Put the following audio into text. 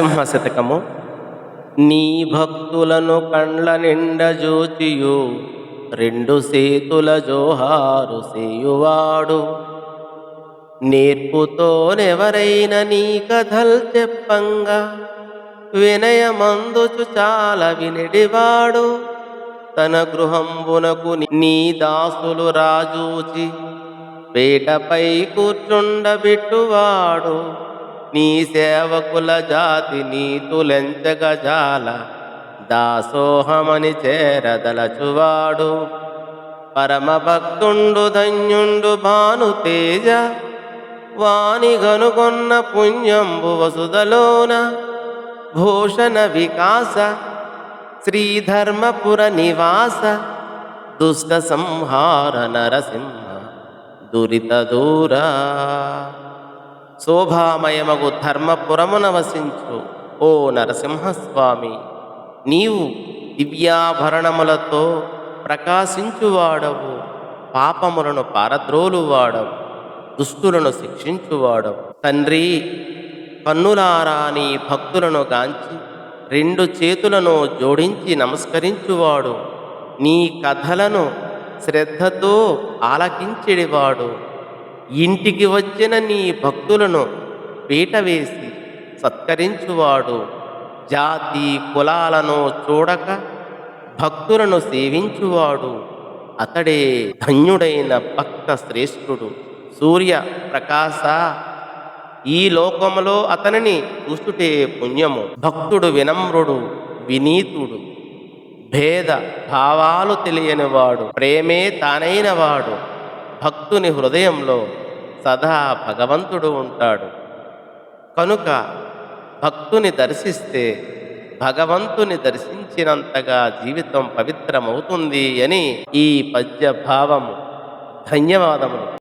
నరసింహ శతకము నీ భక్తులను కండ్ల నిండ జోచియు రెండు సేతుల జోహారు సేయువాడు. నేర్పుతోనెవరైన నీ కథల్ చెప్పంగా వినయమందుచు చాలా వినిడివాడు. తన గృహంబునకు నీ దాసులు రాజూచి పేటపై కూర్చుండబెట్టువాడు. నీ సేవకుల జాతి నీతులెంచగజాల దాసోహమని చేరదలచువాడు. పరమభక్తుండు ధన్యుండు భాను తేజ వాణి గనుగొన్న పుణ్యంబు వసుదలోన భూషణ వికాస శ్రీధర్మపుర నివాస దుష్ట సంహార నరసింహ దురిత దూరా. శోభామయమగు ధర్మపురమున వసించు ఓ నరసింహస్వామి. నీవు దివ్యాభరణములతో ప్రకాశించువాడవు పాపములను పారద్రోలువాడవు దుష్టులను శిక్షించువాడవు. తండ్రి కన్నులారా నీ భక్తులను గాంచి రెండు చేతులను జోడించి నమస్కరించువాడు. నీ కథలను శ్రద్ధతో ఆలకించెడివాడు. ఇంటికి వచ్చిన నీ భక్తులను పీట వేసి సత్కరించువాడు. జాతి కులాలను చూడక భక్తులను సేవించువాడు. అతడే ధన్యుడైన భక్త శ్రేష్ఠుడు. సూర్య ప్రకాశ ఈ లోకములో అతనిని చూస్తుటే పుణ్యము. భక్తుడు వినమ్రుడు వినీతుడు. భేద భావాలు తెలియనివాడు ప్రేమే తానైనవాడు. భక్తుని హృదయంలో సదా భగవంతుడు ఉంటాడు. కనుక భక్తుని దర్శిస్తే భగవంతుని దర్శించినంతగా జీవితం పవిత్రమవుతుంది అని ఈ పద్యభావము. ధన్యవాదములు.